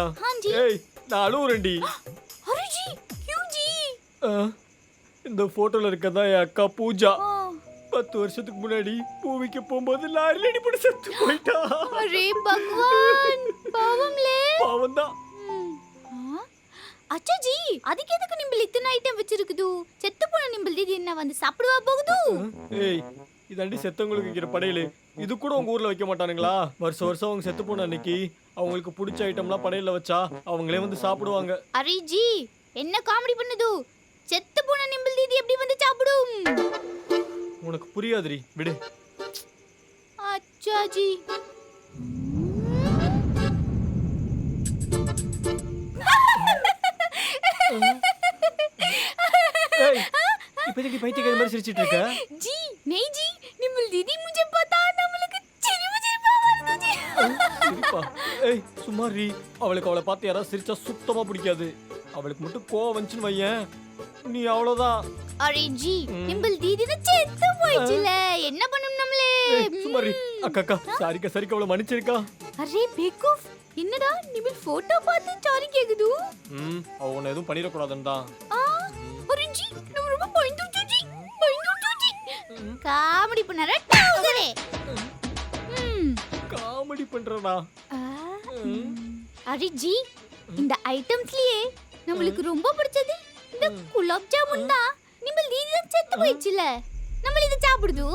அழுவுறனா ஏய் நான் அழுவுறேன்டி. அருஜி கியூஜி இந்த போட்டோல இருக்கதா என் அக்கா பூஜா. பத்து வருஷத்துக்கு முன்னாடி பூவிக்கு போகும்போது லாரில அடிபட்டு செத்து போயிட்டா. அரே பகவான் பாவம்லே. பாவம்தான். அச்சா ஜி அதுக்கு எதுக்கு நிம்பிள் இத்தனை ஐட்டம் வச்சிருக்குது? செத்து போன நிம்பிள் இது என்ன வந்து சாப்பிடுவா போகுது? ஏய் இதாண்டி செத்தவங்களுக்கு வைக்கிற படையில. இது கூட உங்க ஊர்ல வைக்க மாட்டானுங்களா வருஷம் வருஷம் அவங்க செத்து போன அன்னைக்கு அவங்களுக்கு பிடிச்ச ஐட்டம்லாம் படையல்ல வச்சா அவங்களே வந்து சாப்பிடுவாங்க அரே ஜி என்ன காமெடி பண்ணுது செத்து போன நிம்பல் தீதி எப்படி வந்து சாப்பிடும் உனக்கு புரியாதுடி விடு அச்சா ஜி ஏய் இப்போ எதுக்கு பைத்தியக்கார மாதிரி சிரிச்சிட்டு இருக்க जी नहीं जी निम्बल दीदी मुझे पता சிரிப்பா. ஏய் சும்மா ரீ அவளுக்கு அவளை பார்த்து யாராவது சிரிச்சா சுத்தமா பிடிக்காது. அவளுக்கு மட்டும் கோவம் வந்துச்சுன்னு வையேன். நீ அவ்வளோதான் அரே ஜி நிம்பல் தீதி தான் செத்து போயிடுச்சுல. என்ன பண்ணணும் நம்மளே? ஏய் சும்மா ரீ அக்கா அக்கா சாரிக்கா சரிக்கா அவளை மன்னிச்சிருக்கா. அரே பேக்கூஃப் என்னடா நிம்பல் போட்டோ பார்த்து சாரி கேக்குது. ம் அவ உன்னை எதுவும் பண்ணிடக்கூடாதுன்னு தான். ஆ? அரே ஜி நம்ம ரொம்ப பயந்துச்சு ஜி. பயந்துச்சு ஜி. காமெடி பண்ணற டவுசரே காமெடி பண்றடா ஆ, அரே ஜி இந்த ஐட்டம்ஸ்லயே நம்மளுக்கு ரொம்ப பிடிச்சது இந்த குலாப் ஜாமுன் தான். நிம்பல் தீதி தான் செத்து போயிடுச்சுல. நம்ம இதை சாப்பிடுது.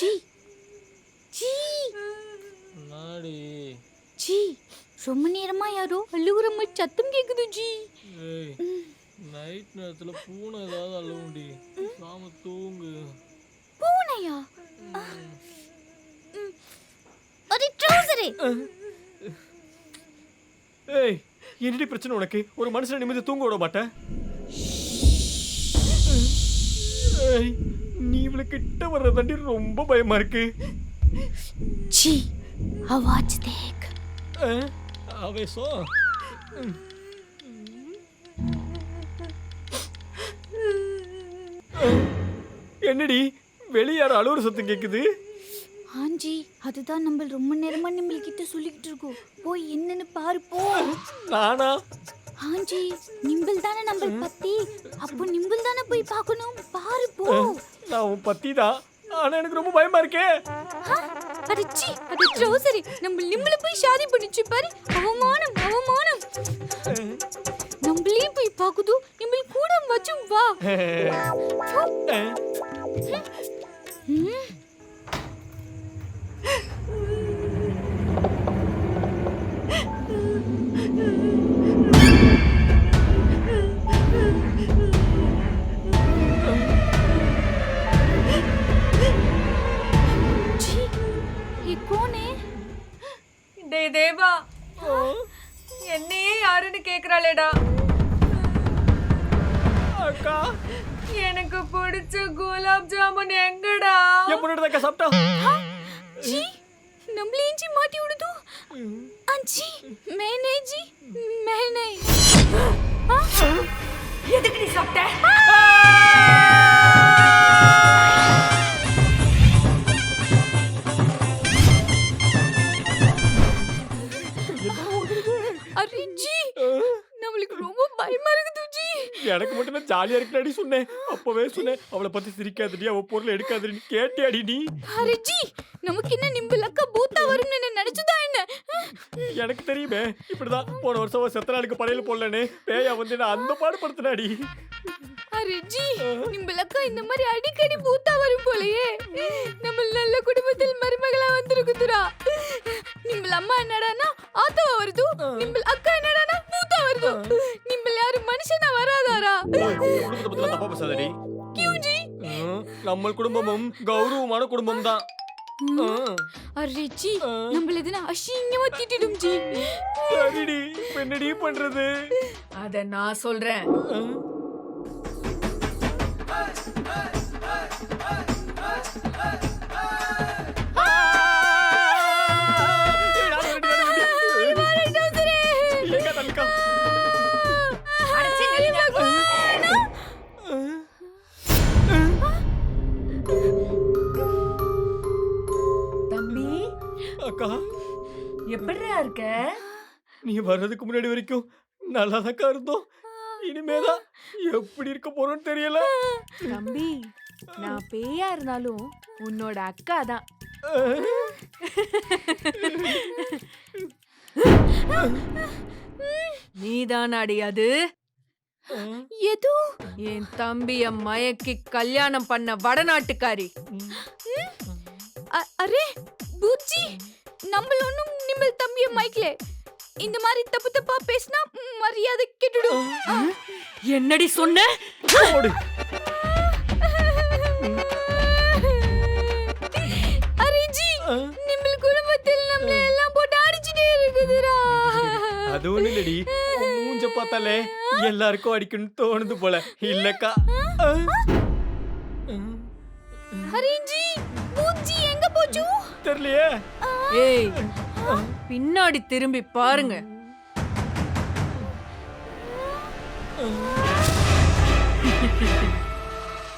ஜி ஜி நாடி ஜி ரொம்ப நேரமா யாரோ அழுகுற மாதிரி சத்தம் கேக்குது ஜி நைட் நேரத்துல பூனை ஏதாவது அழுவுண்டி நாம தூங்கு. பூனையா. ஒரு ட்ரௌசரே ஏய் என்னடி பிரச்சனை உனக்கு? ஒரு மனுஷனை நிமிந்து தூங்க விட மாட்டேன். ஏய் நீ இவளை கிட்ட வர்றதாண்டி ரொம்ப பயமா இருக்கு जी आवाज देख அஹ், ஆவேசம் அஹ், என்னடி வெளியே யாரும் அழுவுற சத்தம் கேக்குது हाँ जी அதுதான் நம்ம ரொம்ப நேரமா நிம்பல் கிட்ட சொல்லிக்கிட்டு இருக்கோம் போய் என்னன்னு பாரு போ நானா हाँ जी நிம்பல் தானே நம்ம பத்தி அப்போ நிம்பல் தானே போய் பார்க்கணும் பாரு போ நான் உன் பத்தி தான். ஆனா எனக்கு ரொம்ப பயமா இருக்கே. அடிச்சி அது ட்ரௌசரி நம்ம நிம்பல போய் ஷாதி பண்ணிச்சு பாரு. அவமானம் அவமானம். நம்மளே போய் பாக்குது நிம்பல் கூட வச்சும் வா. விட்டாளேடா அக்கா எனக்கு பிடிச்ச குலாப் ஜாமுன் எங்கடா? எப்படிடா அக்கா சாப்பிட்டா. ஜி நம்மளையும் ஜி மாட்டி விடுது? அஞ்சி மேனே ஜி மேனே. எதுக்கு நீ சாப்பிட்ட? அவளுக்கு ரொம்ப பயமா இருக்கு தூஜி எனக்கு மட்டும் நான் ஜாலியா இருக்கடி சொன்னேன் அப்பவே சொன்னேன் அவளை பத்தி சிரிக்காதடி அவ பொருள் எடுக்காதடி கேட்டியாடி நீ. ஹரிஜி நமக்கு என்ன நிம்பலக்கா பூத் பூத்தா வரும்னு என்ன நினைச்சுதா என்ன? எனக்கு தெரியுமே. இப்படிதான் போன வருஷம் அவ செத்த நாளுக்கு படையில போடலன்னு பேயா வந்து நான் அந்த பாடுபடுத்தினாடி. அரேஜி நிம்பிள் அக்கா இந்த மாதிரி அடிக்கடி பூத்தா வரும் போலயே. நம்ம நல்ல குடும்பத்தில் மருமகளா வந்திருக்குதுரா நிம்பிள் அம்மா என்னடானா ஆத்தாவா வருது. நிம்பிள் அக்கா என்னடானா பூத்தா வருது. நிம்பிள் யாரும் மனுஷனா வராதாரா? குடும்பத்தை பத்தி தப்பா பேசாதடி. கியூஜி நம்ம குடும்பமும் கௌரவமான குடும்பம் தான் அரேஜி நம்மள எதுனா அசிங்கமா திட்டிடும் ஜி. சரிடி என்னடி பண்றது? அத நான் சொல்றேன். அக்கா. எப்படிடா இருக்க? நீ வர்றதுக்கு முன்னாடி வரைக்கும் நல்லாதாக்கா இருந்தோம். இனிமேதான் எப்படி இருக்க போறோம்னு தெரியல. தம்பி நான் பேயா இருந்தாலும் உன்னோட அக்கா தான். நீதான் அது? எது? என் தம்பிய மயக்கி கல்யாணம் பண்ண வடநாட்டுக்காரி. அரே பூச்சி. நம்மள ஒண்ணும் நிம்மல் தம்பிய மைக்ல இந்த மாதிரி தப்பு தப்பா பேசினா மரியாதை கெட்டுடும். என்னடி சொன்ன. அரேஜி நிம்மல் குடும்பத்தில் நம்மள எல்லாம் போட்டு அடிச்சிட்டே இருக்குதுடா. அது ஒண்ணு இல்லடி. மூஞ்ச பார்த்தாலே எல்லாருக்கும் அடிக்கணும்னு தோணுது போல. இல்லக்கா. அரேஜி பூச்சி எங்க போச்சு? தெரியலையே. ஏய் பின்னாடி திரும்பி பாருங்க.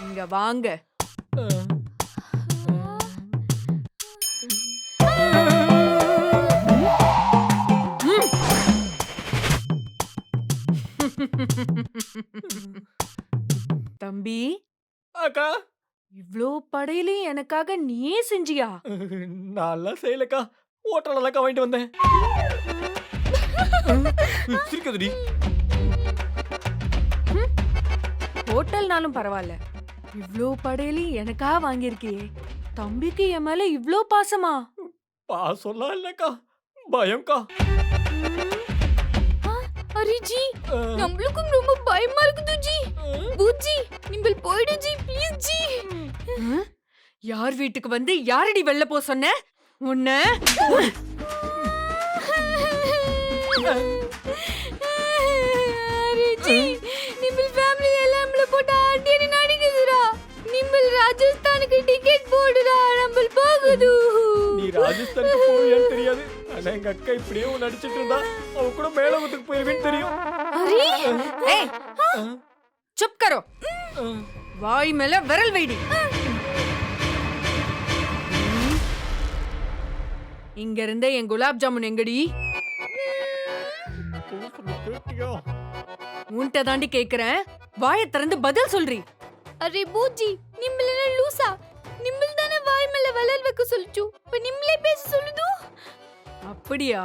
இங்க வாங்க. தம்பி? அக்கா? இவ்ளோ படையிலையும் எனக்காக நீயே செஞ்சியா? நான்லாம் செய்யலக்கா. ஹோட்டலக்கா வாங்கிட்டு வந்தேன். சிரிக்காதடி. ஹோட்டல்னாலும் பரவாயில்ல இவ்ளோ படையிலையும் எனக்காக வாங்கியிருக்கியே. தம்பிக்கு என் மேல இவ்ளோ பாசமா? பாசம்லாம் இல்லக்கா. பயம்க்கா. அரேஜி ஆ. நம்மளுக்கும் ரொம்ப பயமா இருக்குது ஜி பூச்சி நிம்பல் போயிடு ஜி ப்ளீஸ் ஜி? யார் வீட்டுக்கு வந்து யாரடி வெளில போ சொன்ன? உன்ன? அரேஜி நிம்பல் ஃபேமிலி எல்லாம் நம்மள போட்டு அடி நடிக்குதுடா. ராஜஸ்தானுக்கு டிக்கெட் போடுடா நம்மள் போகுது. நீ ராஜஸ்தானுக்கு போவியான்னு தெரியாது. ஆனா எங்க அக்கா இப்படியே உன்னை நடிச்சிட்டு இருந்தா அவ கூட மேலவத்துக்கு போயிருவேன்னு தெரியும். ஏய் சுப் கரோ. வாய் மேல விரல் வைடி. இங்க இருந்த என் குலாப் ஜாமுன் எங்கடி? உன்கிட்ட தாண்டி கேக்குறேன். வாயை திறந்து பதில் சொல்றி. அரே பூஜி நிம்பல் என்ன லூசா. நிம்பல் தானே வாய் மேல வளர் வைக்க சொல்லிச்சு. இப்ப நிம்பளே பேச சொல்லுது? அப்படியா?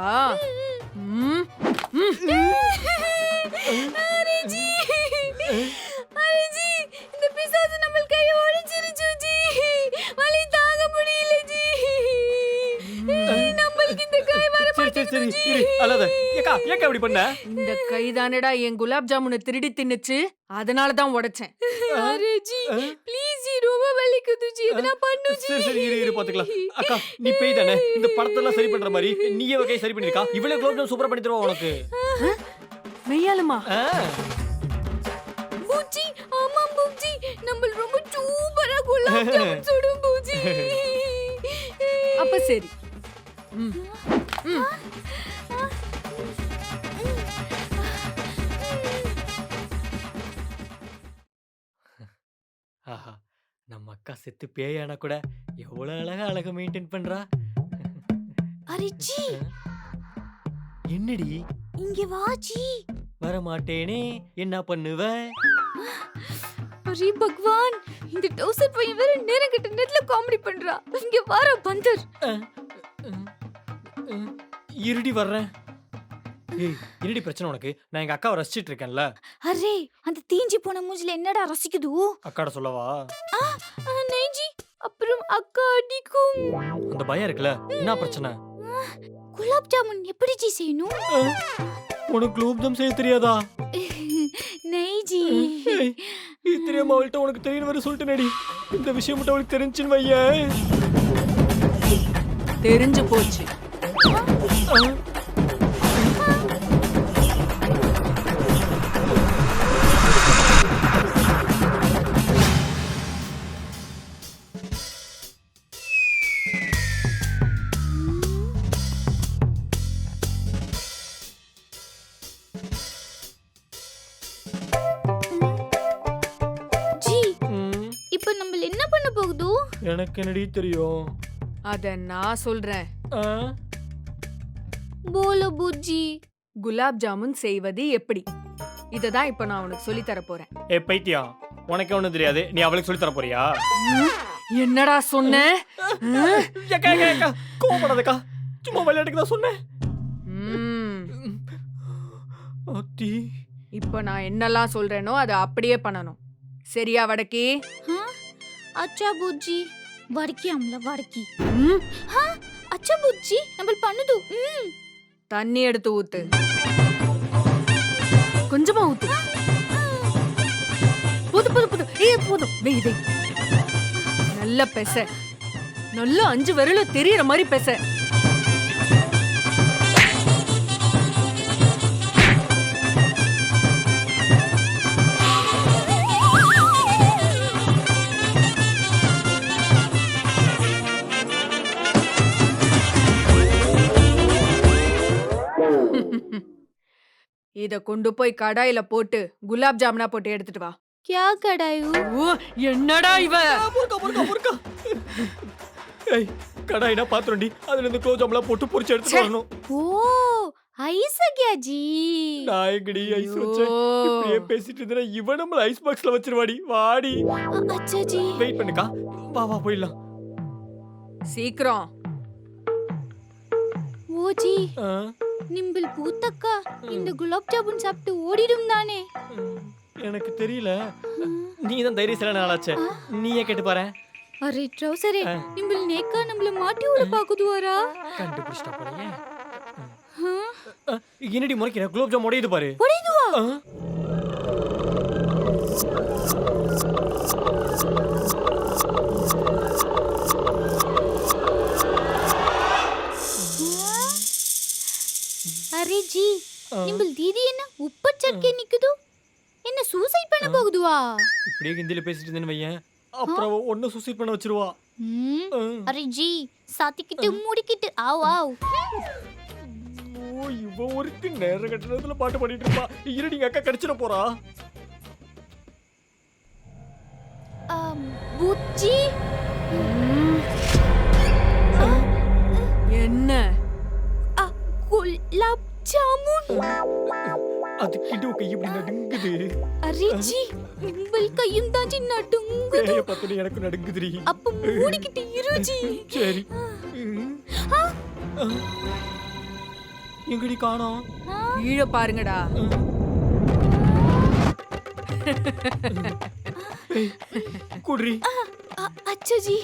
இந்த கை என் குலாப் ஜாமுனை திருடி தின்னுச்சு. அதனால தான் உடைச்சேன். ஜி வலிக்குது ஜி எதனா பண்ணு ஜி சரி சரி இரு இரு பாத்துக்கலாம். அக்கா நீ பேய் தானே? இந்த படத்தெல்லாம் சரி பண்ற மாதிரி நீயே வகை சரி பண்ணிருக்கா? இவ்வளவு குலோப் ஜாம் சூப்பரா பண்ணி தருவா உனக்கு. மெய்யாலுமா ஆ. பூச்சி ஆமா பூச்சி நம்ம ரொம்ப சூப்பரா குலாப் ஜாமுன் சுடும் பூச்சி அப்ப சரி. ம். ம். ஆஹா. நம்ம அக்கா செத்து பேயானா கூட எவ்வளவு அழகா அழகா மெயின்டைன் பண்றா? அரேஜி என்னடி? இங்க வா ஜி வர மாட்டேனே என்ன பண்ணுவ? அரே பகவான் இந்த டவுசர் பையன் வேற நேரம் கிட்ட நெட்ல காமெடி பண்றா. இங்க வார பந்தர். இருடி வர்றேன். ஏய் இருடி பிரச்சனை உனக்கு? நான் எங்க அக்காவை ரசிச்சிட்டு இருக்கேன்ல. அரே அந்த தீஞ்சி போன மூஞ்சில என்னடா ரசிக்குது? அக்காட சொல்லவா? ஆ, ஆ, நெய்ஜி அப்புறம் அக்கா அடிக்கும். அந்த பயம் இருக்குல்ல? என்ன பிரச்சனை? குலாப் ஜாமுன் எப்படி ஜி செய்யணும்? உனக்கு குலோப் ஜாம் செய்ய தெரியாதா? நெய்ஜி. ஏய், இது தெரியாம அவள்கிட்ட உனக்கு தெரியும் வர சொல்லிட்டு நடி இந்த விஷயம் மட்டும் அவளுக்கு தெரிஞ்சுன்னு வையேன். தெரிஞ்சு போச்சு. உனக்கு என்னடி தெரியும்? அத நான் சொல்றேன். ஆ? போலோ குலாப் ஜாமுன் செய்வது எப்படி? இததான் இப்ப நான் உனக்கு சொல்லி தர போறேன். ஏய் பைத்தியம். உனக்கு ஒன்றும் தெரியாது. நீ அவளுக்கு சொல்லித் தர போறியா? என்னடா சொன்ன? ஏக்கா சும்மா விளையாட்டுக்கு தான் சொன்னேன். ம். அத்தி. நான் என்னெல்லாம் சொல்றேனோ அதை அப்படியே பண்ணணும். சரியா வடக்கி? அச்சா புஜ்ஜி వడికియాంల వడికి అచ్చ బుజ్జి நம்ம பண்ணுது. தண்ணி எடுத்து ஊத்து. கொஞ்சமா ஊத்து. புது புது புது ஏ போதும். வெயிதை நல்ல பேச. நல்லா அஞ்சு விரலும் தெரியற மாதிரி பேச. இத கொண்டு போய் கடாயில போட்டு குலாப் ஜாமுனா போட்டு எடுத்துட்டு வா. கியா கடாயு? ஓ என்னடா இவ? முறுக்கா முறுக்கா முறுக்கா. ஏய் கடாயினா பாத்திரம்டி. அதுல இருந்து குலோப் ஜாமுலாம் போட்டு பொரிச்சு எடுத்துட்டு வரணும். ஓ ஐஸ் கியா ஜி? நான் எங்கடி ஐஸ் வச்சேன்? இப்படியே பேசிட்டு இருந்தா இவன் நம்ம ஐஸ் பாக்ஸ்ல வச்சிருவாடி. வாடி. அச்சா ஜி. வெயிட் பண்ணுக்கா. வா வா போயிடலாம். சீக்கிரம். ஓ ஜி. நிம்பிள் பூத்தக்கா? இந்த குலாப் ஜாமுன் சாப்பிட்டு ஓடிடும் தானே? எனக்கு தெரியல. நீ தான் தைரியசாலியான ஆளாச்சே. நீயே கேட்டு பாரு அரே ட்ரௌசரே. நிம்பிள் நேக்கா நம்மள மாட்டி விட பாக்குதுவாரா? கண்டுபிடிச்சிட்டா போறீங்க? என்னடி முறைக்கிற? குலோப் ஜாம் உடையுது பாரு. உடையுதுவா? சட்கே நிக்குது? என்ன சூசைட் பண்ண போகுதுவா? இப்படியே ஹிந்தில பேசிட்டு இருந்தேன்னு வையேன். அப்புறம் ஒன்னு சூசைட் பண்ண வச்சிருவா. அரே ஜி சாத்திக்கிட்டு மூடிக்கிட்டு. ஆவ் ஆவ். ஓ இவ ஒருக்கு நேர கட்டணத்துல பாட்டு பாடிட்டு இருப்பா. இருடி அக்கா கடிச்சிட போறா. புச்சி. என்ன? அ, குலாப் ஜாமுன். அது கிட்ட கை இப்படி நடுங்குது. அரே ஜி நிம்பிள் கையும் தான் ஜி நடுங்குது. பேய பார்த்தோன்னே எனக்கு நடுங்குதுடி. அப்ப மூடிக்கிட்டு இரு ஜி. சரி. எங்கடி காணோம் ஆ, கீழே பாருங்கடா. ஏய், குட்ரி அ, அச்சா ஜி.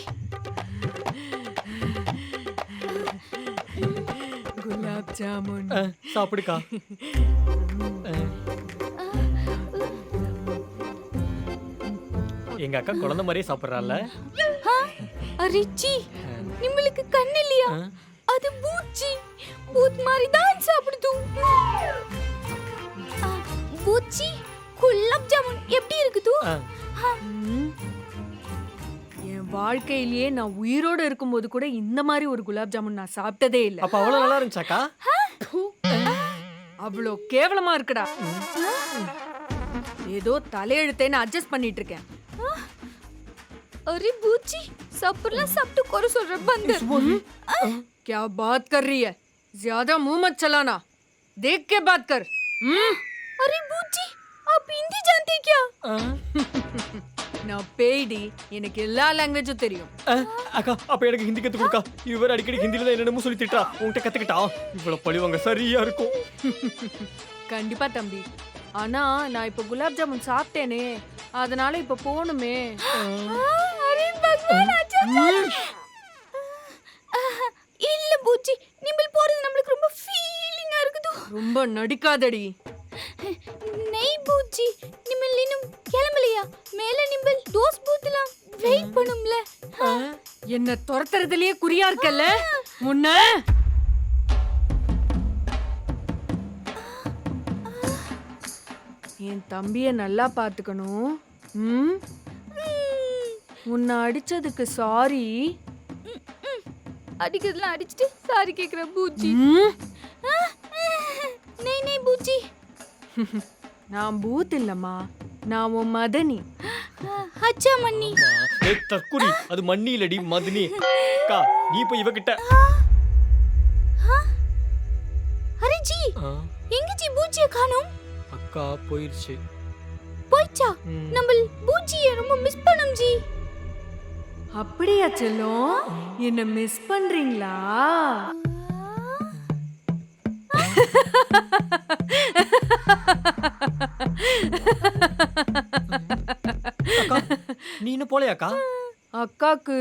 குலாப் ஜாமுன். ஆ, சாப்பிடுக்கா. எங்க அக்கா குழந்தை மாதிரியே அரே ஜி நிம்பிளுக்கு கண்ணு இல்லையா. அது பூச்சி. பூத் மாதிரி தான் சாப்பிடுது பூச்சி குலாப் ஜாமுன் எப்படி இருக்குது. என் வாழ்க்கையிலேயே நான் உயிரோட இருக்கும்போது கூட இந்த மாதிரி ஒரு குலாப் ஜாமுன் நான் சாப்பிட்டதே இல்ல. அப்ப அவ்வளவு நல்லா இருந்துச்சாக்கா அவ்வளோ கேவலமா இருக்குடா. ஏதோ தலையெழுத்தேன்னு அட்ஜஸ்ட் பண்ணிட்டு இருக்கேன். अरे बूची सबला सब तो करो सो रे बंदर क्या बात कर रही है ज्यादा मुंह मत चलाना देख के बात कर हम्म अरे बूची आप हिंदी जानते क्या நான் பேய்டி எனக்கு எல்லா லாங்குவேஜும் தெரியும் அஹ், அக்கா அப்ப எனக்கு ஹிந்தி கத்து கொடுக்கா இவர் அடிக்கடி ஹிந்தில தான் என்னென்னமோ சொல்லி திட்டா உன்கிட்ட கத்துக்கிட்டா இவ்வளவு பழிவாங்க சரியா இருக்கும் கண்டிப்பா தம்பி ஆனா நான் இப்ப குலாப் ஜாமுன் சாப்பிட்டேனே அதனால இப்ப போகணுமே अरे भगवान अच्छा இல்ல பூச்சி. நிம்பிள் போறது நம்மளுக்கு ரொம்ப ஃபீலிங்கா இருக்குது. ரொம்ப நடிக்காதடி. நெய் பூச்சி. நிம்பிள் இன்னும் கிளம்பலையா? மேல நிம்பிள் தோஸ் பூத்துலாம். வெயிட் பண்ணும்ல. என்ன துரத்துறதுலயே குறியா இருக்கல்ல? முன்ன. என் தம்பிய நல்லா பாத்துக்கணும் ம்? உன்னை அடிச்சதுக்கு சாரி. அடிக்கிறதுலாம் அடிச்சிட்டு சாரி கேக்குற பூச்சி. ம்? நெய் நெய் பூச்சி. நான் பூத் இல்லம்மா. நான் உன் மதனி. அச்சா மன்னி. ஏய் தற்குறி அது மண்ணி இல்லடி மதினி. அக்கா நீ இப்ப இவகிட்ட. அரே ஜி ஆ, எங்க ஜி பூச்சிய காணோம்? அக்கா போயிருச்சு. போய்ச்சா. நம்ம பூச்சிய ரொம்ப மிஸ் பண்ணோம் ஜி. அப்படியா செல்லம்? என்ன மிஸ் பண்றீங்களா? அக்கா நீ இன்னும் போலையாக்கா அக்காக்கு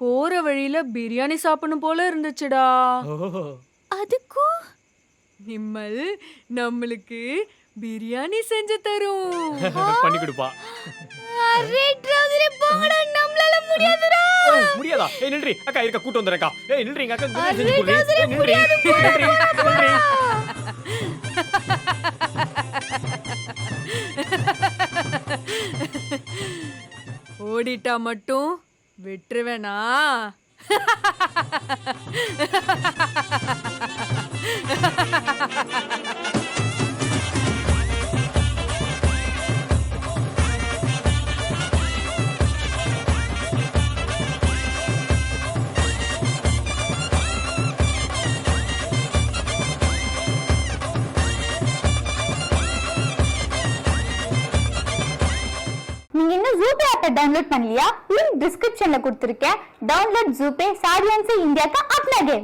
போற வழியில பிரியாணி சாப்பிடணும் போல இருந்துச்சுடா. ஓ அதுக்கு? நிம்மல் நம்மளுக்கு பிரியாணி செஞ்சு தரும். பண்ணி கொடுப்பா. அரே ட்ரௌசரே போங்கடா நம்மளால முடியாதுடா. ஏய், முடியாதா? ஏய் நில்றி. அக்கா இருக்க கூட்டு வந்துறேன்க்கா ஏய் நில்றீங்க அக்கா பிரியாணி செஞ்சு போடுறீ ஏய், நில்றி நில்றி நில்றி ஓடிட்டா மட்டும் விட்டுருவேனா? நீங்க டவுன்லோட் பண்ணலையா லிங்க் டிஸ்கிரிப்ஷன்ல கொடுத்துருக்கேன் டவுன்லோட் ஜூபே சாடியன்ஸ் இந்தியா का अपना गेम